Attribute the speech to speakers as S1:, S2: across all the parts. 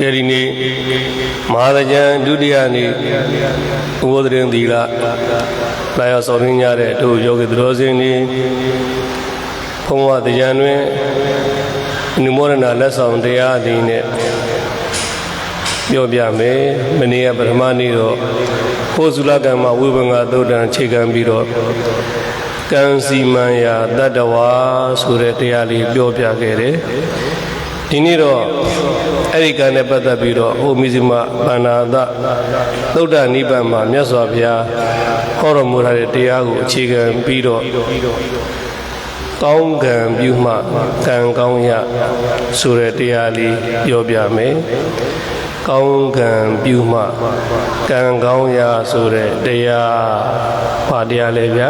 S1: အဲဒီနေ့မဟာသကြံဒုတိယနေ့ဥပဒရင်သီလလာရောက်ဆောင်ရင်းကြတဲ့တို့ယောဂီသူတော်စင်တွေဘုံဝသကြံတွင်အနုမောဒနာလက်ဆောင်တရားအသည်နဲ့ပြောပြမယ်မနေ့ကပထမနေ့တော့ဟောဇုလကံမှာဝိပင်္ဂသုတ်တံခြေခံပြီးတော့ကံစီမံရာတတ္တဝါဆိုတဲ့တရားလေးပြောပြခဲ့တယ်ဒီနေ့တော့ အဲ့ဒီကံနဲ့ပတ်သက်ပြီးတော့ဟိုမိဇိမဗန္နာသသုဒ္ဓနိဗ္ဗာန်မှာမြတ်စွာဘုရားဟောတော်မူထားတဲ့တရားကိုအခြေခံပြီးတော့ကောင်းကံပြုမှကံကောင်းရဆိုတဲ့တရားလေးပြောပြမယ်ကောင်းကံပြုမှကံကောင်းရဆိုတဲ့တရားဘာတရားလဲဗျာ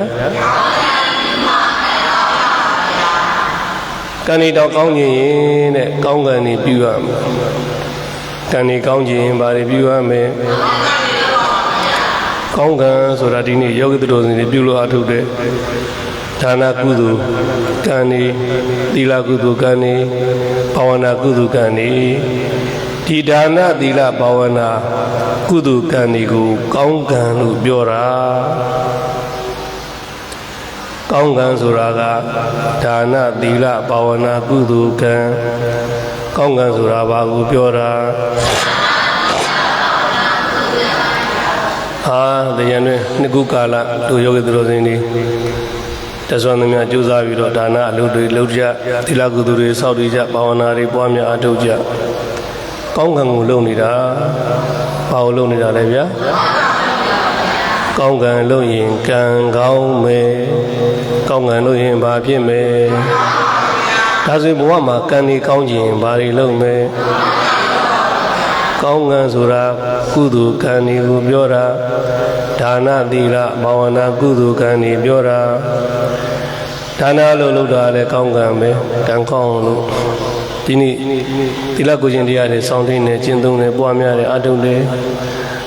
S1: ကံဤတော့ကောင်းခြင်းရင်တဲ့ကောင်းကံနေပြုရမယ်ကံဤကောင်းခြင်းဘာတွေပြုရမလဲကောင်းကံဆိုတာဒီနေ့ယောဂီသူတော်စင်တွေပြုလို့အထုတဲ့ဒါနကုသိုလ်ကံဤသီလကုသိုလ်ကံဤဘာဝနာကုသိုလ်ကံဤဒီဒါနသီလဘာဝနာကုသိုလ်ကံဤကိုကောင်းကံလို့ပြောတာ ကောင်းကံဆိုတာကဒါနသီလဘာဝနာကုသိုလ်ကံကောင်းကံဆိုတာဘာကိုပြောတာဟာတရားတွင်နှစ်ခုကာလတို့ယောဂီသူတော်စင်တွေတဆွမ်းသမျှကြိုးစားပြီးတော့ဒါနအလုပ်တွေလုပ်ကြသီလကုသိုလ်တွေစောင့်တည်ကြဘာဝနာတွေပွားများအထောက်ကြကောင်းကံကိုလုပ်နေတာဘာကိုလုပ်နေတာလဲဗျာကောင်းကံလုပ်ရင်ကံကောင်းမယ် ကောင်းကံလုပ်ရင်ဘာဖြစ်မယ်ဒါဆိုဘဝမှာကံဒီကောင်းခြင်းဘာတွေလုပ်မယ်ကောင်းကံဆိုတာကုသိုလ်ကံဒီကိုပြောတာဒါနသီလဘာဝနာကုသိုလ်ကံဒီပြောတာဒါနလို့လုပ်တာလည်းကောင်းကံပဲကံကောင်းလို့ဒီနေ့သီလကိုခြင်းတရားတွေစောင့်သိနေကျင့်သုံးနေပွားများတယ်အထုံးတယ်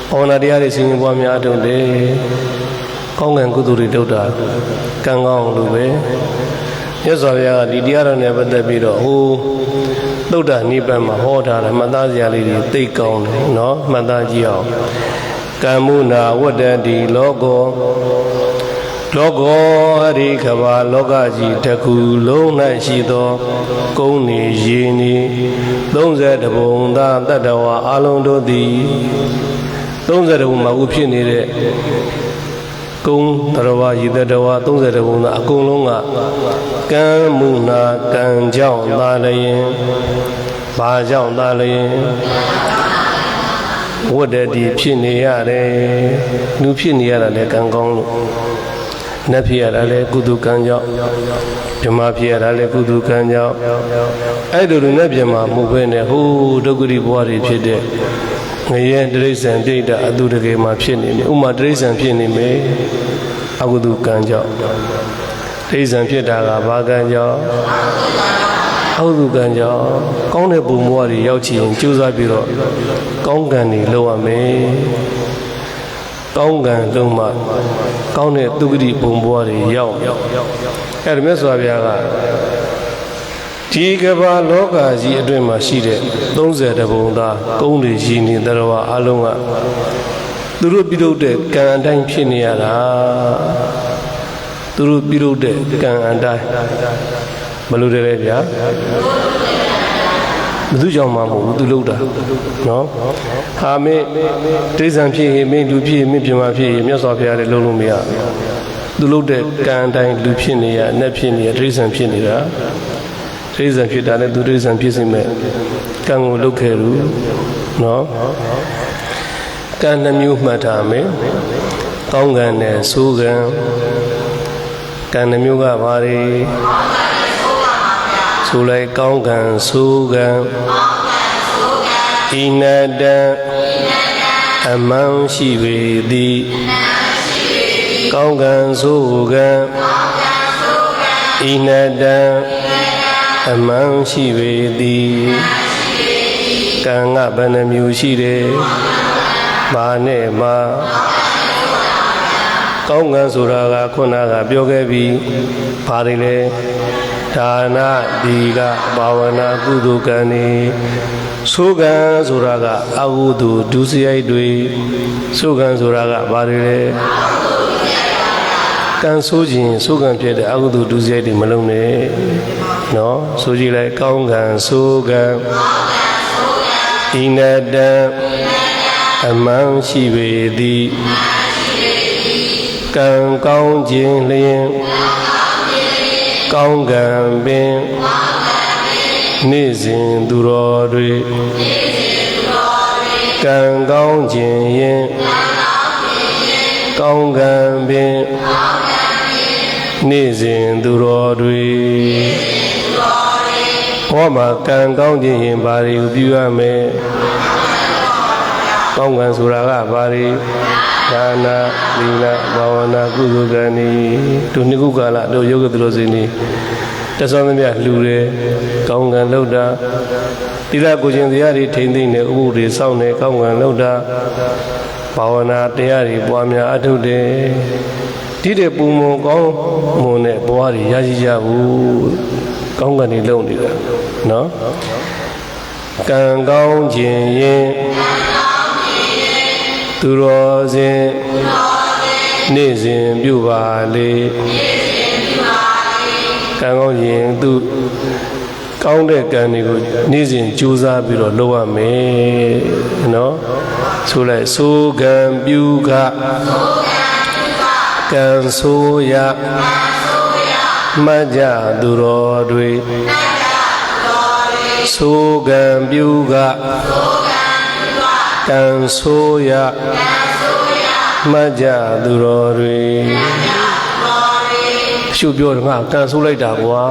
S1: ဘာဝနာတရားတွေစဉ်းပွားများအထုံးတယ် ကောင်းကံကုသိုလ်တွေတုတ်တာကံကောင်းလို့ပဲမြတ်စွာဘုရားကဒီတရားတော်နဲ့ပတ်သက်ပြီးတော့ဟိုသုဒ္ဓနိဗ္ဗာန်မှာဟောထားတယ်မှတ်သားစရာလေးတွေသိကောင်းတယ်နော်မှတ်သားကြည့်အောင်ကမ္မုနာဝတ္တတိလောကောလောကောအရိခဘာလောကကြီးတစ်ခုလုံး၌ရှိသောကုန်းနေရေနေ30ဘုံသာတတ္တဝါအလုံးတို့သည်30ဘုံမှာဥဖြစ်နေတဲ့ ကုန်းတရဝရည်တတဝါ30ဘုံသာအကုန်လုံးကကံမုနာကံကြောင့်သာလျင်ဘာကြောင့်သာလျင်ဝတ္တတိဖြစ်နေရတယ်လူဖြစ်နေရတာလည်းကံကောင်းလို့နတ်ဖြစ်ရတာလည်းကုသကံကြောင့် ဓမ္မဖြစ်ရတာလည်းကုသကံကြောင့်အဲ့ဒီလိုနဲ့ပြင်မှာမဟုတ်ဘဲနဲ့ဟိုဒုက္ခရိဘဝတွေဖြစ်တဲ့ငရဲတိရစ္ဆာန်ပြိတ္တအတုတကေမှာဖြစ်နေတယ်ဥမာတိရစ္ဆာန်ဖြစ်နေမယ်အကုသကံကြောင့်တိရစ္ဆာန်ဖြစ်တာကဘာကံကြောင့်အဟုသူကံကြောင့်ကောင်းတဲ့ဘုံဘဝတွေရောက်ချင်ကြိုးစားပြီးတော့ကောင်းကံတွေလုပ်ရမယ် ကောင်းကံလုံးမှကောင်းတဲ့သူဂတိဘုံဘဝတွေရောက်အဲ့ဒါမြတ်စွာဘုရားကဒီကမ္ဘာလောကကြီးအတွင်းမှာရှိတဲ့30တဘုံသားကုန်းတွေရည်နေတရားဝအလုံးကသူတို့ပြုလုပ်တဲ့ကံအတိုင်းဖြစ်နေရတာသူတို့ပြုလုပ်တဲ့ကံအတိုင်းမလို့တယ်လေဗျာ ဘယ်သူကြောင့်မှမဟုတ်ဘူးသူလုပ်တာနော်ဟာမင်းတိရစ္ဆာန်ဖြစ်ရင်မင်းလူဖြစ်ရင်မင်းပြမဖြစ်ရင်မြတ်စွာဘုရားလည်းလုံးလုံးမရသူလုပ်တဲ့ကံအတိုင်းလူဖြစ်နေရအနက်ဖြစ်နေရတိရစ္ဆာန်ဖြစ်နေတာတိရစ္ဆာန်ဖြစ်တာလည်းသူတိရစ္ဆာန်ဖြစ်စီမဲ့ကံကိုလုပ်ခဲ့လို့နော်ကံနှမျိုးမှတ်ထားမယ်ကောင်းကံနဲ့ဆိုးကံကံနှမျိုးကဘာတွေ ဆိုလိုက်ကောင်းကံဆိုးကံဤနတံအမှန်ရှိပေသည်ကောင်းကံဆိုးကံဤနတံအမှန်ရှိပေသည်ကံကဘယ်နှမျိုးရှိတယ်ဘာနဲ့မှကောင်းကံဆိုတာကခုနကပြောခဲ့ပြီးဘာတွေလဲ ဒါနဒီကဘာဝနာကုသိုလ်ကံနေဆိုကံဆိုတာကအဟုသူဒုစရိုက်တွေဆိုကံဆိုတာကဘာတွေလဲကံဆိုခြင်းဆိုကံဖြစ်တဲ့အဟုသူဒုစရိုက်တွေမလုံးနဲ့နော်ဆိုကြည့်လိုက်ကောင်းကံဆိုကံဣနတံအမှန်ရှိပေသည်ကံကောင်းခြင်းလျင် ကောင်းကံပင်နေ့စဉ်သူတော်တွေကံကောင်းခြင်းရင်ကောင်းကံပင်နေ့စဉ်သူတော်တွေဘောမှာကံကောင်းခြင်းရင်ဘာတွေကိုပြုရမလဲ ကောင်းကံဆိုတာကဘာတွေဒါနာသီလဘာဝနာကုသိုလ်ကံဤတို့နှစ်ခုကာလတို့ယောဂသူတော်စင်ဤတသောသမီးလှူတယ်ကောင်းကံလုပ်တာသီလကိုခြင်းတရားတွေထိမ့်သိမ့်နေဥပုတွေစောင့်နေကောင်းကံလုပ်တာဘာဝနာတရားတွေပွားများအထုတယ်ဒီတဲ့ပုံမကောင်းမွန်တဲ့ဘဝတွေရရှိကြဘူးကောင်းကံတွေလုပ်နေတာနော်ကံကောင်းခြင်းရင် သူတော်စဉ်နေ့စဉ်ပြုပါလေကံကောင်းရင်သူကောင်းတဲ့ကံတွေကိုနေ့စဉ်ကြိုးစားပြီးတော့လုပ်ရမယ်နော်ဆိုလိုက်ဆိုကံပြုကကံဆိုရမှတ်ကြသူတော်တွေဆိုကံပြုက ကံဆိုရမှတ်ကြသူတော်တွေရှုပြောတယ်ငါကံဆိုးလိုက်တာကွာ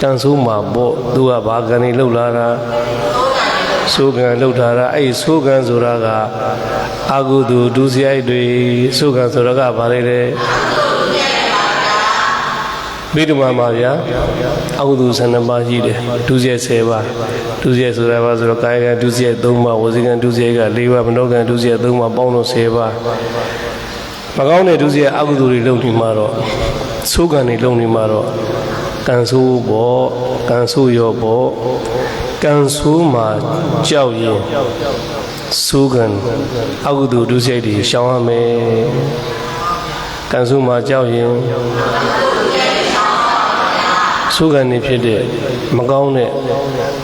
S1: ကံဆိုးမှာပေါ့သူကဘာကံနေလှုပ်လာတာဆိုကံလှုပ်ထားတာအဲ့ဆိုကံဆိုတာကအကုသိုလ်ဒုစရိုက်တွေဆိုကံဆိုတာကဘာလဲလဲမိဓမ္မာမှာဗျာ အကုသိုလ်12ပါးရှိတယ်ဒုစရိုက်10ပါးဒုစရိုက်ဆိုတာဘာဆိုတော့ကာယကံဒုစရိုက်3ပါးဝစီကံဒုစရိုက်က4ပါးမနောကံဒုစရိုက်3ပါးပေါင်းလို့10ပါးမကောင်းတဲ့ဒုစရိုက်အကုသိုလ်တွေလုပ်နေမှာတော့ဆိုးကံတွေလုပ်နေမှာတော့ကံဆိုးပေါ့ကံဆိုးရောပေါ့ကံဆိုးမှာကြောက်ရင်ဆိုးကံအကုသိုလ်ဒုစရိုက်တွေရှောင်ရမယ်ကံဆိုးမှာကြောက်ရင် ဆိုးကံနေဖြစ်တဲ့မကောင်းတဲ့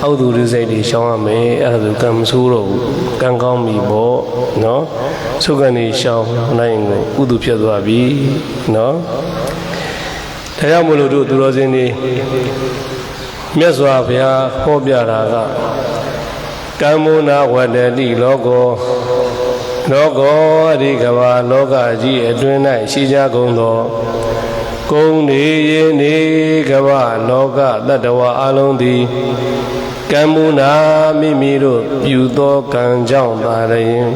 S1: အောက်သူလူစိတ်တွေရှောင်ရမယ်အဲ့ဒါဆိုကံမဆိုးတော့ဘူးကံကောင်းပြီပေါ့နော်ဆိုးကံနေရှောင်နိုင်ကိုကုသိုလ်ဖြစ်သွားပြီနော်ဒါကြောင့်မလို့တို့သူတော်စင်တွေမြတ်စွာဘုရားဟောပြတာကကမ္မနာဝတ္တိလောကောလောကောအရိကဘာလောကကြီးအတွင်း၌ရှိကြကုန်သော ကုံနေရင်နေကဗလောကတတ္တဝအလုံးသည်ကမ္မနာမိမိတို့ပြုသောကံကြောင့်သာလျင်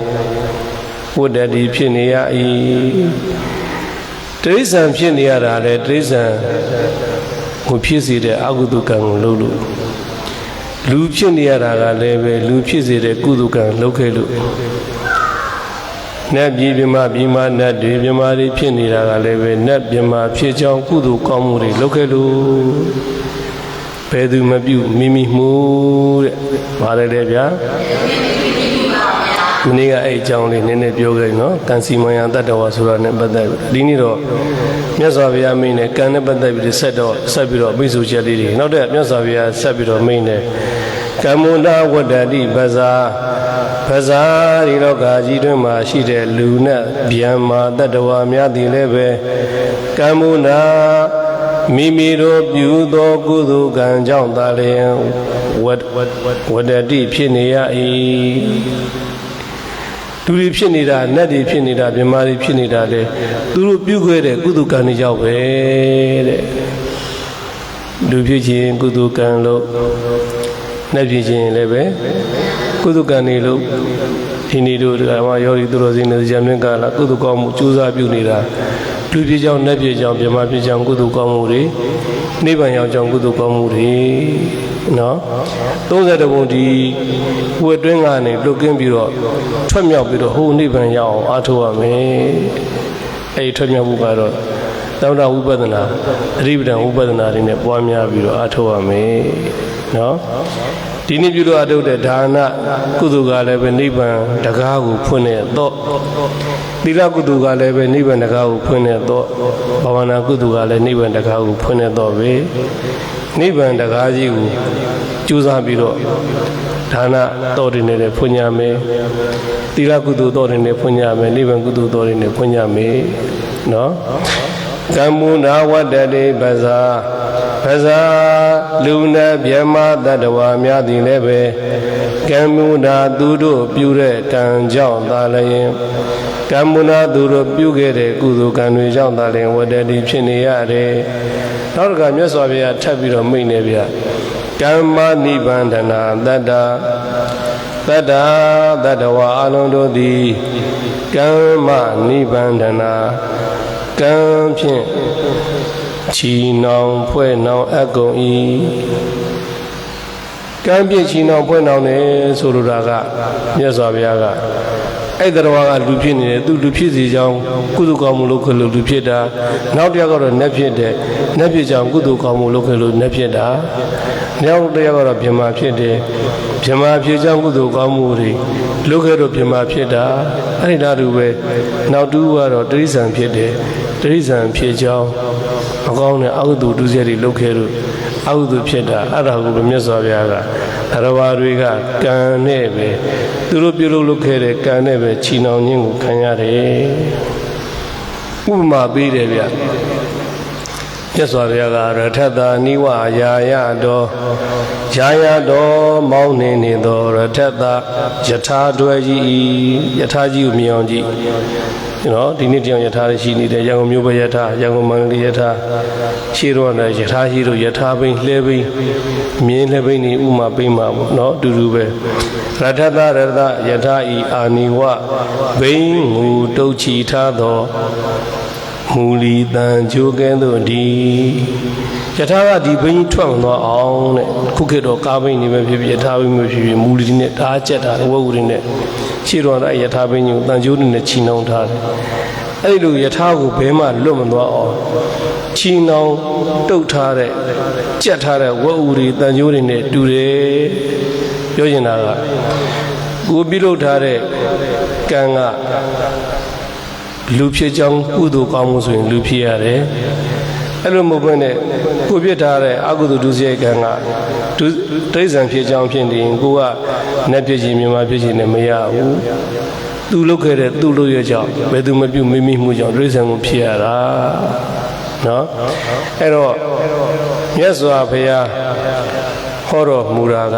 S1: ဝတ္တတိဖြစ်နေရ၏တိရစ္ဆာန်ဖြစ်နေရတာလေတိရစ္ဆာန်ကိုဖြစ်စေတဲ့အကုသိုလ်ကံကိုလုပ်လို့လူဖြစ်နေရတာကလည်းပဲလူဖြစ်စေတဲ့ကုသိုလ်ကံလုပ်ခဲ့လို့ နတ်ပြည်ပြမပြည်မနတ်တွေပြမတွေဖြစ်နေတာကလည်းပဲနတ်ပြမဖြစ်ကြောင်းကုသိုလ်ကောင်းမှုတွေလုပ်ခဲ့လို့ဘယ်သူမပြုမိမိမှုတဲ့ပါတယ်လေဗျာမနေ့ကအဲ့အကြောင်းလေးနည်းနည်းပြောခဲ့နော်ကံစီမယံတတ္တဝါဆိုတာနဲ့ပတ်သက်ပြီးဒီနေ့တော့မြတ်စွာဘုရားမိန်နဲ့ကံနဲ့ပတ်သက်ပြီးဆက်တော့ဆက်ပြီးတော့မိတ်ဆွေချက်လေးတွေနောက်တဲ့မြတ်စွာဘုရားဆက်ပြီးတော့မိန်နဲ့ကမ္မုဏဝတ္တတိပဇာ ပဇာဒီလောကကြီးတွင်မှာရှိတဲ့လူနဲ့ဗျံမာတတ္တဝါများသည်လည်းပဲကမ္မုဏမိမိတို့ပြုသောကုသိုလ်ကံကြောင့်သာလျှင်ဝတ္ဝတ္တတိဖြစ်နေရ၏သူတွေဖြစ်နေတာနတ်တွေဖြစ်နေတာမြမာတွေဖြစ်နေတာလေသူတို့ပြုခဲ့တဲ့ကုသကံတွေကြောင့်ပဲတဲ့လူဖြစ်ခြင်းကုသကံလို့နတ်ဖြစ်ခြင်းလည်းပဲ ကုသကံတွေလို့ဒီနေ့တို့ဓမ္မယောဂီသူတော်စင်တွေဇံတွင်ကာလကုသကောင်းမှုကြိုးစားပြုနေတာလူဖြစ်ကြောင်းနတ်ဖြစ်ကြောင်းမြမာဖြစ်ကြောင်းကုသကောင်းမှုတွေနိဗ္ဗာန်ရောက်ကြောင်းကုသကောင်းမှုတွေနော်30ဘုံဒီဝက်တွင်းကနေလွတ်ကင်းပြီးတော့ထွက်မြောက်ပြီးတော့ဟိုနိဗ္ဗာန်ရောက်အောင်အားထုတ်ရမယ်အဲဒီထွက်မြောက်မှုကတော့သောတာဝိပဿနာအရိပဒံဝိပဿနာတွေနဲ့ပွားများပြီးတော့အားထုတ်ရမယ်နော် ဒီနေ့ပြုလို့အထုတ်တဲ့ဒါနကုသိုလ်ကလည်းပဲနိဗ္ဗာန်တကားကိုဖွင့်တဲ့တော့သီလကုသိုလ်ကလည်းပဲနိဗ္ဗာန်တကားကိုဖွင့်တဲ့တော့ဘာဝနာကုသိုလ်ကလည်းနိဗ္ဗာန်တကားကိုဖွင့်တဲ့တော့ပဲနိဗ္ဗာန်တကားကြီးကိုကြိုးစားပြီးတော့ဒါနတော်တင်နေတဲ့ဖွင့်ရမယ်သီလကုသိုလ်တော်တင်နေဖွင့်ရမယ်နိဗ္ဗာန်ကုသိုလ်တော်တင်နေဖွင့်ရမယ်နော်ကမ္မုနာဝတ္တတိပဇာ ပဇာလူနာမြမတတ္တဝါများသည်လည်းပဲကမ္မုနာသူတို့ပြုတဲ့ကံကြောင့်သာလျင်ကမ္မုနာသူတို့ပြုခဲ့တဲ့ကုသိုလ်ကံတွေကြောင့်သာလျင်ဝတ္တတိဖြစ်နေရတယ်နောက်တစ်ခါမြတ်စွာဘုရားထပ်ပြီးတော့မိန့်နေဗျကမ္မနိဗ္ဗန္ဒနာတတ္တတတ္တတတ္တဝါအလုံးတို့သည်ကမ္မနိဗ္ဗန္ဒနာကံဖြင့် ချီနှောင်ဖွဲ့နှောင်အပ်ကုန်၏ကံဖြင့်ချီနှောင်ဖွဲ့နှောင်တယ်ဆိုလိုတာကမြတ်စွာဘုရားကအဲ့တတော်ကလူဖြစ်နေတယ်သူလူဖြစ်စီကြောင်းကုသကောင်းမှုလုပ်ခဲ့လို့လူဖြစ်တာနောက်တစ်ယောက်ကတော့နတ်ဖြစ်တယ်နတ်ဖြစ်ကြောင်းကုသကောင်းမှုလုပ်ခဲ့လို့နတ်ဖြစ်တာနောက်တစ်ယောက်ကတော့ဗြဟ္မာဖြစ်တယ်ဗြဟ္မာဖြစ်ကြောင်းကုသကောင်းမှုတွေလုပ်ခဲ့လို့ဗြဟ္မာဖြစ်တာအဲ့ဒီဓာတုပဲနောက်တူကတော့တိရစ္ဆာန်ဖြစ်တယ်တိရစ္ဆာန်ဖြစ်ကြောင်း မကောင်းတဲ့အကုသိုလ်ဒုစရိုက်တွေလုပ်ခဲ့လို့အကုသိုလ်ဖြစ်တာအဲ့ဒါကိုပဲမြတ်စွာဘုရားကသရဝါတွေကကံနဲ့ပဲသူတို့ပြုလုပ်လုပ်ခဲ့တဲ့ကံနဲ့ပဲချီနှောင်ခြင်းကိုခံရတယ်ဥပမာပေးတယ်ဗျမြတ်စွာဘုရားကရထတာနိဝယာယတော်ယာယတော်မောင်းနေနေသောရထတာယထာတွယ်ကြီးယထာကြီးကိုမြင်အောင်ကြည့် နော်ဒီနေ့တရားယထာရှိနေတယ်ရန်ကုန်မြို့ပဲယထာရန်ကုန်မန္တလေးယထာရှေးတော့လည်းယထာရှိလို့ယထာဘိန်းလှဲဘိန်းမြင်းလှဲဘိန်းနေဥမာဘိန်းမှာပေါ့နော်အတူတူပဲရထတရတယထာဤအာနိဝဘိန်းငူတုတ်ချီထားသောမူလီတန်ကြိုးကဲသို့ဒီယထာကဒီဘိန်းထွက်မသွားအောင်တဲ့ခုခေတ်တော့ကားဘိန်းနေပဲဖြစ်ဖြစ်ယထာဘိန်းပဲဖြစ်ဖြစ်မူလီနဲ့တားကျက်တာဝက်ဝူတွေနဲ့ ရှေ့တော်ကယထာဘိန်းကိုတန်ကြိုးတွေနဲ့ချီနှောင်းထားတယ်အဲ့ဒီလိုယထာကိုဘဲမှလွတ်မသွားအောင်ချီနှောင်းတုတ်ထားတဲ့ကြက်ထားတဲ့ဝက်ဝူတွေတန်ကြိုးတွေနဲ့တူတယ်ပြောချင်တာကကိုပြုလုပ်ထားတဲ့ကံကလူဖြစ်ကြောင်းကုသိုလ်ကောင်းမှုဆိုရင်လူဖြစ်ရတယ်အဲ့လိုမဟုတ်ဘဲနဲ့ကိုပြစ်ထားတဲ့အကုသိုလ်ဒုစရိုက်ကံက ဒုတိဋ္ဌံဖြစ်ကြောင်းဖြစ်နေရင်ကိုကနတ်ဖြစ်ခြင်းမြန်မာဖြစ်ခြင်းနဲ့မရဘူးသူလုပ်ခဲ့တဲ့သူ့လုပ်ရကြောင်းဘယ်သူမပြုမိမိမှုကြောင့်တိဋ္ဌံကိုဖြစ်ရတာနော်အဲ့တော့မြတ်စွာဘုရားဟောတော်မူတာက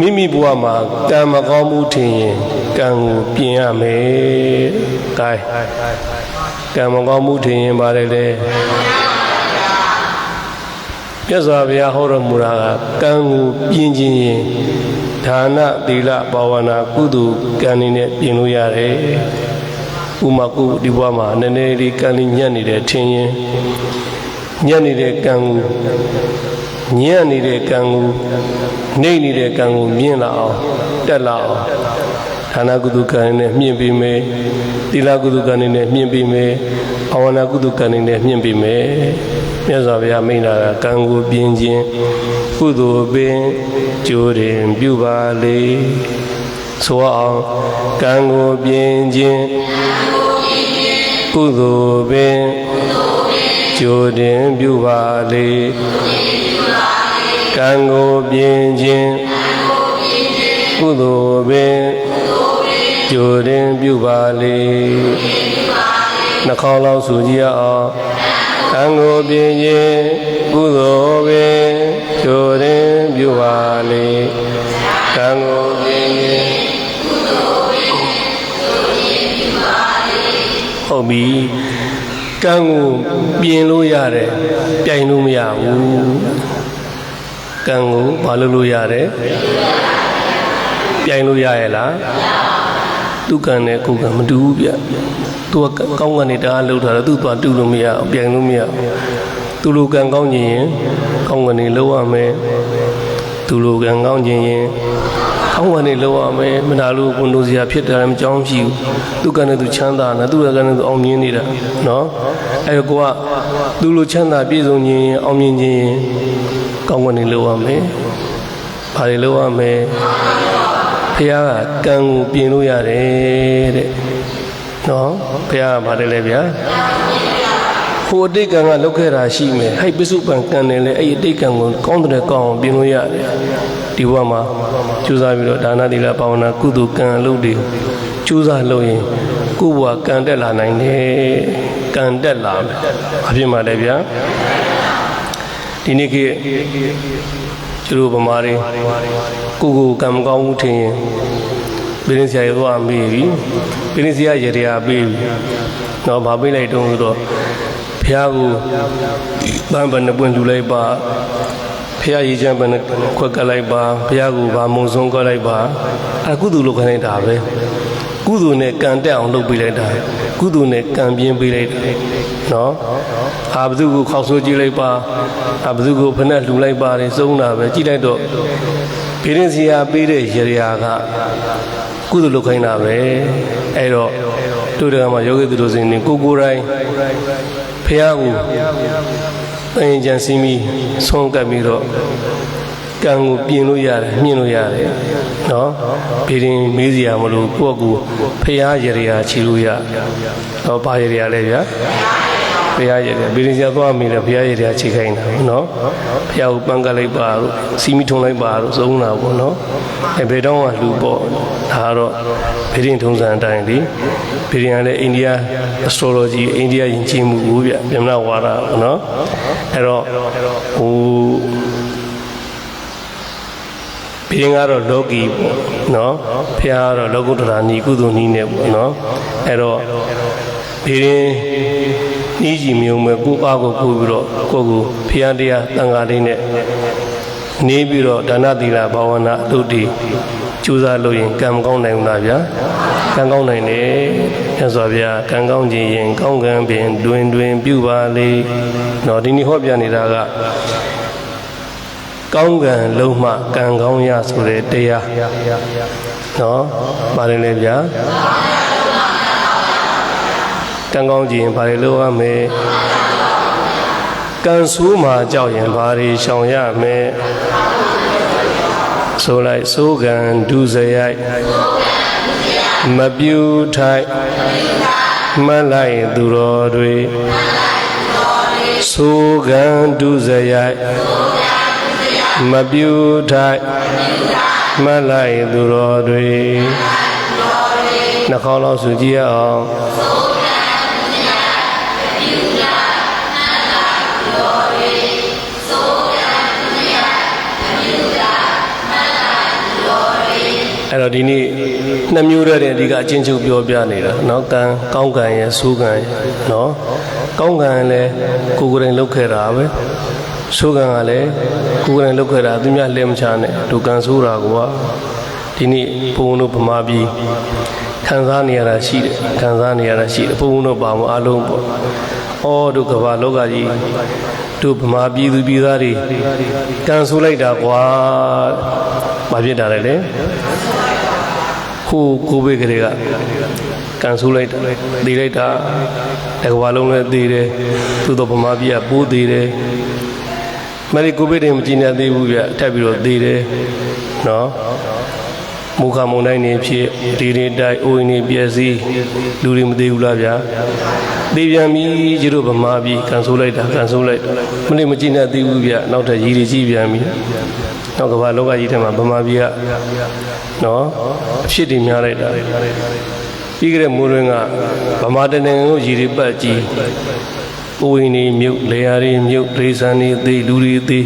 S1: မိမိဘဝမှာကံမကောင်းမှုထင်ရင်ကံကိုပြင်ရမယ်။ဒါကံမကောင်းမှုထင်ရင်ပါတယ်လေ။ မြတ်စွာဘုရားဟောတော်မူတာကကံကိုပြင်ခြင်းရင်ဒါနသီလဘာဝနာကုသိုလ်ကံနေနဲ့ပြင်လို့ရတယ်။ဥမာကုဒီဘဝမှာနည်းနည်းလေးကံလေးညံ့နေတယ်ထင်ရင်ညံ့နေတဲ့ကံကိုညံ့နေတဲ့ကံကိုနှိမ့်နေတဲ့ကံကိုမြင်လာအောင်တက်လာအောင်ဌာနကုသကံနဲ့မြင့်ပြီးမယ်သီလကုသကံနဲ့မြင့်ပြီးမယ်ဘာဝနာကုသကံနဲ့မြင့်ပြီးမယ် မြတ်စွာဘုရားမိန့်တာကကံကိုပြင်းခြင်းကုသိုလ်ပင်ကြိုးရင်ပြုပါလေဆိုအောင်ကံကိုပြင်းခြင်းကုသိုလ်ပင်ကြိုးရင်ပြုပါလေကံကိုပြင်းခြင်းကုသိုလ်ပင်ကြိုတင်ပြုပါလေနှခေါင်းလောက်ဆိုကြည့်အောင် ကံကိုပြင်းခြင်းကုသိုလ်ပင်ကြိုတင်ပြုပါလေကံကိုပြင်းခြင်းဟုတ်ပြီကံကိုပြင်လို့ရတယ်ပြိုင်လို့မရဘူးကံကိုမလုပ်လို့ရတယ်ပြိုင်လို့ရရဲ့လား သူကံနဲ့ကိုယ်ကံမတူဘူးဗျသူကကောင်းကနေတအားလှုပ်ထားတယ်သူသွားတူလို့မရအောင်ပြိုင်လို့မရအောင်သူလိုကံကောင်းခြင်းရင်ကောင်းကနေလှုပ်ရမယ်သူလိုကံကောင်းခြင်းရင်ကောင်းကနေလှုပ်ရမယ်မနာလို့ကိုလိုစရာဖြစ်တယ်မကြောင်းရှိဘူးသူကံနဲ့သူချမ်းသာနေသူကံနဲ့သူအောင်မြင်နေတာနော်အဲဒါကိုကသူလိုချမ်းသာပြည့်စုံခြင်းအောင်မြင်ခြင်းကောင်းကနေလှုပ်ရမယ်ဘာတွေလုပ်ရမလဲ ဖះကကံကိုပြင်လို့ရတယ်တဲ့နော်ဖះကဘာတယ်လဲဗျာဟိုအတိတ်ကံကလောက်ခဲ့တာရှိမယ်ဟဲ့ပစ္စုပန်ကံတယ်လေအဲ့ဒီအတိတ်ကံကိုကောင်းတဲ့ကောင်းအောင်ပြင်လို့ရတယ်ဒီဘဝမှာကြိုးစားပြီးတော့ဒါနသီလဘာဝနာကုသိုလ်ကံအလုပ်တွေကြိုးစားလုပ်ရင်ကိုယ့်ဘဝကံတက်လာနိုင်တယ်ကံတက်လာမယ်အဖြစ်မှလည်းဗျာဒီနေ့ခေတ်ကျတို့ဗမာတွေ ကိုကိုယ်ကိုကံမကောင်းဘူးထင်ရင်ဘင်းဆရာရောမေးပြီဘင်းဆရာရေရာပေးပြီတော့ဗာပေးလိုက်တုံးဆိုတော့ဖះကိုပန်းပန်ပွင့်လူလိုက်ပါဖះရေချမ်းပန်ခွက်ကလိုက်ပါဖះကိုဗာမုံဆုံးကလိုက်ပါအကုသိုလ်လုပ်ခိုင်းလိုက်တာပဲကုသိုလ်နဲ့ကံတက်အောင်လုပ်ပေးလိုက်တာကုသိုလ်နဲ့ကံပြင်းပေးလိုက်တယ်နော်အာဘသူကိုခောက်ဆိုးကြည့်လိုက်ပါအာဘသူကိုဖက်နဲ့လှူလိုက်ပါတယ်စုံတာပဲကြည့်လိုက်တော့ ပြင်းစီယာပေးတဲ့ရေရာကကုသိုလ်လုပ်ခိုင်းတာပဲအဲ့တော့တို့တကမှာယောဂီသူတို့စင်နေကိုကိုယ်တိုင်ဖះကိုအရင်ကြံစီမီဆုံးကပ်ပြီးတော့ကံကိုပြင်လို့ရတယ်မြင်လို့ရတယ်နော်ဘီရင်မေးစရာမလိုကိုယ့်အကူဖះရေရာချီလို့ရတော့ဘာရေရာလဲဗျာ ဖះရေရာဘီရင်စရာသွားမိတယ်ဖះရေရာချီခိုင်းတာနော်ဖះကိုပန်းကလိုက်ပါလို့စီမီထုံလိုက်ပါလို့သုံးတာပေါ့နော်အဲဘယ်တော့မှလူပေါ့ဒါကတော့ဘီရင်ထုံစံအတိုင်းဒီဘီရင်ကလည်းအိန္ဒိယ astrology အိန္ဒိယယဉ်ကျေးမှုကိုဗျဗျမနာဝါဒပေါ့နော်အဲ့တော့ဟိုဘင်းကတော့လောကီပေါ့နော်ဖះကတော့လောကုတ္တရာညီကုသိုလ်နီးနဲ့ပေါ့နော်အဲ့တော့ဘင်း နီးကြည့်မြုံမဲ့ကိုအားကိုပို့ပြီးတော့ကိုကိုဖះတရားတန်ခါလေးနဲ့နေပြီးတော့ဒါနသီလဘာဝနာအလုပ်တွေကြိုးစားလို့ရင်ကံမကောင်းနိုင်ဘူးလားဗျာကံကောင်းနိုင်တယ်မြတ်စွာဘုရားကံကောင်းခြင်းရင်ကောင်းကံပင်တွင်တွင်ပြုပါလေနော်ဒီနေ့ဟောပြနေတာကကောင်းကံလုံးမှကံကောင်းရဆိုတဲ့တရားနော်ပါတယ်လေဗျာ ကံကောင်းခြင်းဘာတွေလုပ်ရမလဲကံဆိုးမှာကြောက်ရင်ဘာတွေရှောင်ရမလဲဆိုလိုက်စိုးကံဒုစရိုက်မပြူထိုက်မလိုက်သူတော်တွေစိုးကံဒုစရိုက်မပြူထိုက်မလိုက်သူတော်တွေနှာခေါင်းလောက်စုကြည့်ရအောင် အဲ့တော့ဒီနေ့နှစ်မျိုးတည်းတဲ့အဓိကအချင်းချုပ်ပြောပြနေတာเนาะကံကောင်းကံရဲ့ဆိုးကံရဲ့เนาะကောင်းကံလည်းကိုယ်ကိုယ်တိုင်လုပ်ခဲ့တာပဲဆိုးကံကလည်းကိုယ်ကိုယ်တိုင်လုပ်ခဲ့တာသူများလက်မချနဲ့ဒုကံဆိုးတာကဒီနေ့ဘုံတို့ဗမာပြည်ခံစားနေရတာရှိတယ်ခံစားနေရတာရှိတယ်ဘုံတို့ပါမအလုံးပေါ့အော်တို့ကဘာလောကကြီးတို့ဗမာပြည်သူပြည်သားတွေကံဆိုးလိုက်တာကွာဘာဖြစ်တာလဲလေ ဟိုကိုဘေးကလေးကကန်ဆူလိုက်တာတည်လိုက်တာတကဘာလုံးလည်းတည်တယ်သူတော့ဗမာပြည်ကပိုးတည်တယ်မလေးကိုဘေးတွေမကြည့်နေသေးဘူးပြထပ်ပြီးတော့တည်တယ်နော်မူခမုံတိုင်းနေဖြစ်ဒီတွေတိုက်အိုးနေပြည့်စည်လူတွေမသေးဘူးလားဗျာသိပြန်ပြီကျတို့ဗမာပြည်ကန်ဆိုးလိုက်တာကန်ဆိုးလိုက်မလေးမကြည့်နေသေးဘူးဗျနောက်ထပ်ရည်တွေကြည့်ပြန်ပြီနောက်ကဘာလောကကြီးထဲမှာဗမာပြည်က နော်အဖြစ်တွေများလိုက်တာပြီးကြတဲ့မူရင်းကဗမာတနေကိုရည်တွေပတ်ကြည့်အိုးဝင်နေမြုပ်လေယာရီမြုပ်ဒိဆန်နေသေးလူတွေသေး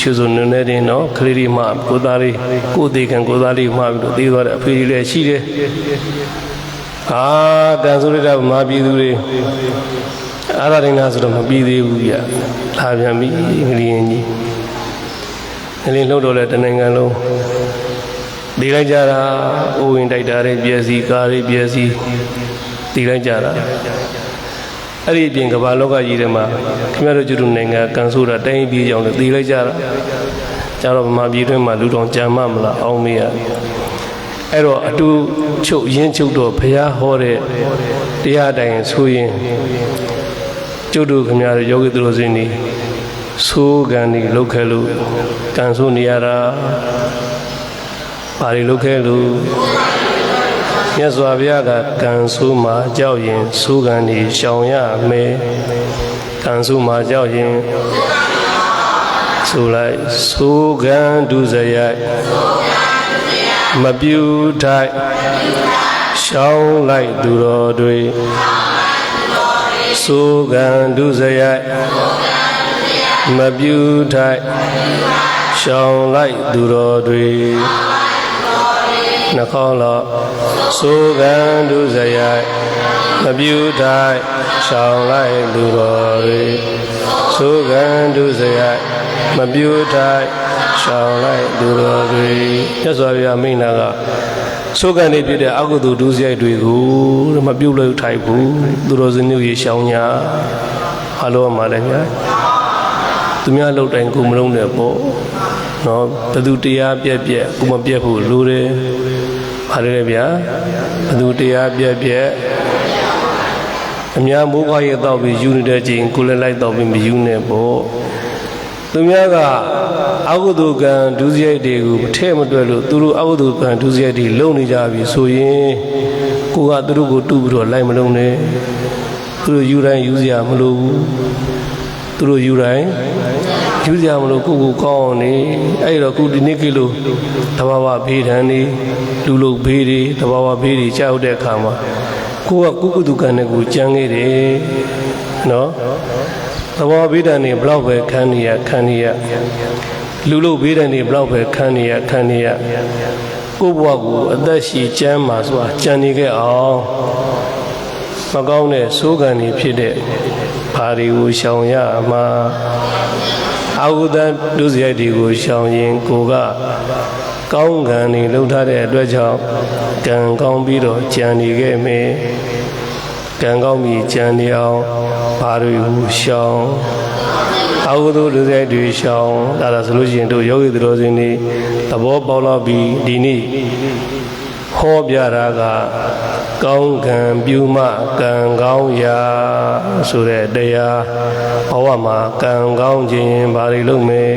S1: ချွစုံနေနေတယ်နော်ကလေးတွေမှကိုသားလေးကိုသေးခံကိုသားလေးမှပြီးတော့သေးသွားတဲ့အဖေကြီးလည်းရှိတယ်အာတန်ဆိုရတဲ့ဗမာပြည်သူတွေအာရဒိနာဆိုတော့မပြီးသေးဘူးပြလာပြန်ပြီငလျင်ကြီးငလျင်လှုပ်တော့လဲတနိုင်ငံလုံး တည်လိုက်ကြတာအိုးဝင်တိုက်တာတွေပြည့်စည်ကားတွေပြည့်စည်တည်လိုက်ကြတာအဲ့ဒီအပြင်ကမ္ဘာလောကကြီးထဲမှာခင်ဗျားတို့ကျုပ်နိုင်ငံကန်ဆိုးတာတိုင်းပြည်ကြောင့်လည်းတည်လိုက်ကြတာကြတော့ဗမာပြည်တွင်းမှာလူတော်ကြံမမလားအောင်မေးရအဲ့တော့အတူချုပ်ရင်းချုပ်တော့ဘုရားဟောတဲ့တရားတိုင်ဆိုရင်ကျုပ်တို့ခင်ဗျားတို့ယောဂီသူတော်စင်တွေဆိုးကံဒီလုတ်ခဲလို့ကံဆိုးနေရတာ ဘာတွေလုတ်ခဲလို့မြတ်စွာဘုရားကကံဆိုးမှာကြောက်ရင်ဆိုးကံဒီရှောင်ရမယ်ကံဆိုးမှာကြောက်ရင်ဆိုလိုက်ဆိုးကံဒုစရိုက်မပြူထိုက်ရှောင်းလိုက်သူတော်တွေဆိုးကံဒုစရိုက်မပြူထိုက်ရှောင်းလိုက်သူတော်တွေ နှခေါင်းလောဆိုးကံဒုစရိုက်မပြူထိုက်ရှောင်းလိုက်သူတော်တွေဆိုးကံဒုစရိုက်မပြူထိုက်ရှောင်းလိုက်သူတော်တွေမြတ်စွာဘုရားမိန့်တာကဆိုးကံနေဖြစ်တဲ့အကုသိုလ်ဒုစရိုက်တွေကိုမပြုတ်လို့ထိုက်ဘူးသူတော်စင်မျိုးရေရှောင်းညာအလိုမှာလည်းဗျာသူများလှုပ်တိုင်းကိုမလုံးနဲ့ပေါ့နော်ဘသူတရားပြက်ပြက်ကိုမပြက်ဖို့လိုတယ် ဘာလဲဗျာဘသူတရားပြက်ပြက်အများမိုးခွားရဲ့တောက်ပြီးယူနေတဲ့ချိန်ကိုလည်းလိုက်တော့ပြီးမယူနဲ့ပေါ့သူများကအကုသိုလ်ကံဒုစရိုက်တွေကိုထဲ့မတွက်လို့သူတို့အကုသိုလ်ကံဒုစရိုက်တွေလုံနေကြပြီဆိုရင်ကိုကသူတို့ကိုတူးပြီးတော့လိုက်မလုံးနဲ့သူတို့ယူတိုင်းယူစရာမလိုဘူးသူတို့ယူတိုင်း ယူစရာမလိုကိုကိုကောင်းအောင်နေအဲ့တော့ခုဒီနေ့ကိလို့တဘာဝဘေးဒဏ်နေလူလုဘေးတွေတဘာဝဘေးတွေကြောက်တဲ့အခါမှာကိုကကုကုတုကံနဲ့ကိုကြမ်းခဲ့တယ်နော်သဘောဘေးဒဏ်နေဘလောက်ပဲခံနေရခံနေရလူလို့ဘေးဒဏ်နေဘလောက်ပဲခံနေရခံနေရကိုယ့်ဘဝကိုအသက်ရှည်ကျမ်းမှာဆိုတာကြံနေခဲ့အောင်မကောင်းတဲ့ဆိုးကံတွေဖြစ်တဲ့ဘာတွေကိုရှောင်ရမှာ အာဟုဒဒုစရိုက်တွေကိုရှောင်ရင်ကိုကကောင်းကံတွေလှုပ်ထားတဲ့အတွက်ကြောင့်ကံကောင်းပြီးတော့ကြံနေခဲ့မယ်ကံကောင်းပြီးကြံနေအောင်ဘာတွေကိုရှောင်အာဟုသောလူဆိုင်တွေရှောင်ဒါသာဆိုလို့ရှိရင်တို့ယောဂီသူတော်စင်တွေသဘောပေါက်တော့ပြီးဒီနေ့ ဟောပြတာကကောင်းကံပြုမှကံကောင်းရာဆိုတဲ့တရားဘဝမှာကံကောင်းခြင်းဘာတွေလုပ်မယ်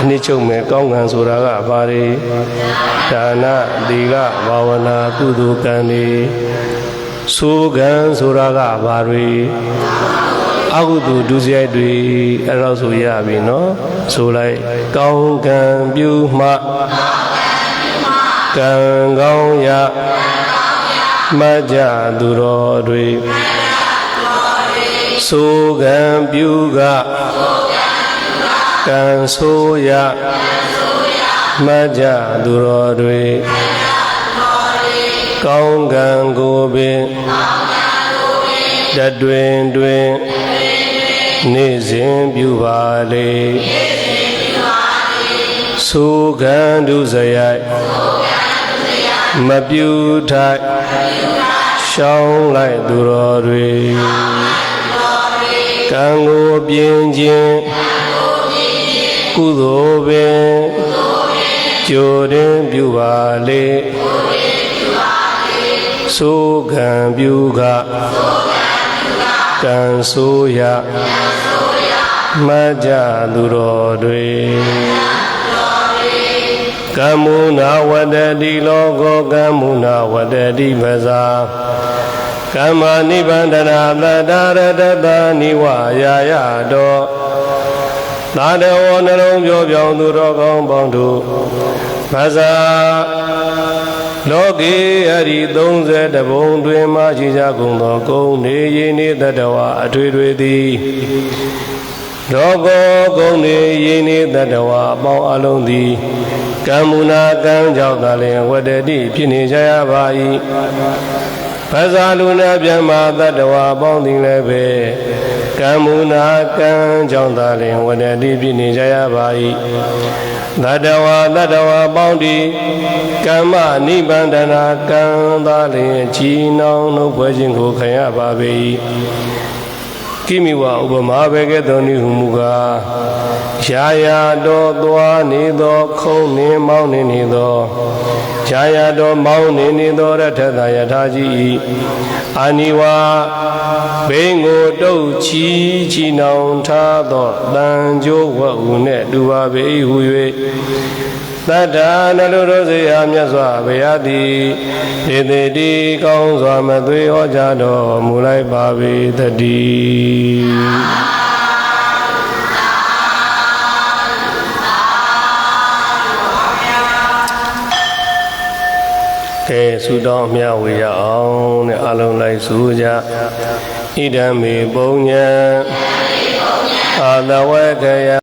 S1: အနည်းချုပ်မယ်ကောင်းကံဆိုတာကဘာတွေဒါနသီလဘာဝနာကုသိုလ်ကံတွေဆိုကံဆိုတာကဘာတွေအကုသိုလ်ဒုစရိုက်တွေအဲ့တော့ဆိုရပြီနော်ဆိုလိုက်ကောင်းကံပြုမှ ကံကောင်းရာမကြသူတော်တွေဆိုကံပြုကကံဆိုရမကြသူတော်တွေကောင်းကံကိုပင်တတွင်တွင်နေ့စဉ်ပြုပါလေဆိုကံဒုစရိုက် မပြူထိုက်ရှောင်းလိုက်သူတော်တွေကံကိုပြင်းခြင်းကုသိုလ်ပင်ကြိုတင်ပြုပါလေဆိုကံပြုကကံဆိုရမကြသူတော်တွေ ကမ္မုနာဝတ္တိလောကောကမ္မုနာဝတ္တိပဇာကမ္မာနိဗ္ဗန္ဒနာတတရတတနိဝယာယတောသာတဝနှလုံးပြောပြောင်းသူတော်ကောင်းပေါင်းတို့မဇာလောကေအရိ30ဘုံတွင်မှရှိကြကုန်သောကုံနေရင်းနေတတဝအထွေထွေသည် လောကောကုံနေရင်းနေတတဝအပေါင်းအလုံးသည်ကမ္မုနာကံကြောင့်သာလျှင်ဝတ္တိဖြစ်နေကြရပါ၏ပဇာလူနာပြမတတဝအပေါင်းသည်လည်းပဲကမ္မုနာကံကြောင့်သာလျှင်ဝတ္တိဖြစ်နေကြရပါ၏သတ္တဝါသတ္တဝါပေါင်းဒီကမ္မနိဗ္ဗန္ဒနာကံသာလျင်ကြီးနောင်နှုတ်ဖွဲ့ခြင်းကိုခံရပါပေ၏ ကိမိဝဥပမာဘေကဲ့သို့နိဟုမူကားရာယာတော်သွားနေသော ခုံနေမောင်းနေနေသောရာယာတော်မောင်းနေနေသောရထသယထာကြီးဤအာနိဝါဘိင်ကိုတုတ်ချီချီနောင်ထားသောတန်ကြိုးဝတ်ဟုနှင့်တူပါပေ၏ဟု၍ တတ္ထာနလုရောစေယမြတ်စွာဘုရားသည်ဒေသေတိကောင်းစွာမသွေဟောကြားတော်မူလိုက်ပါပေသတည်းကဲဆုတောင်းအမြဝေရအောင်တဲ့အလုံးလိုက်ဆုကြဣဒံမေပုံညံအာတဝေကယ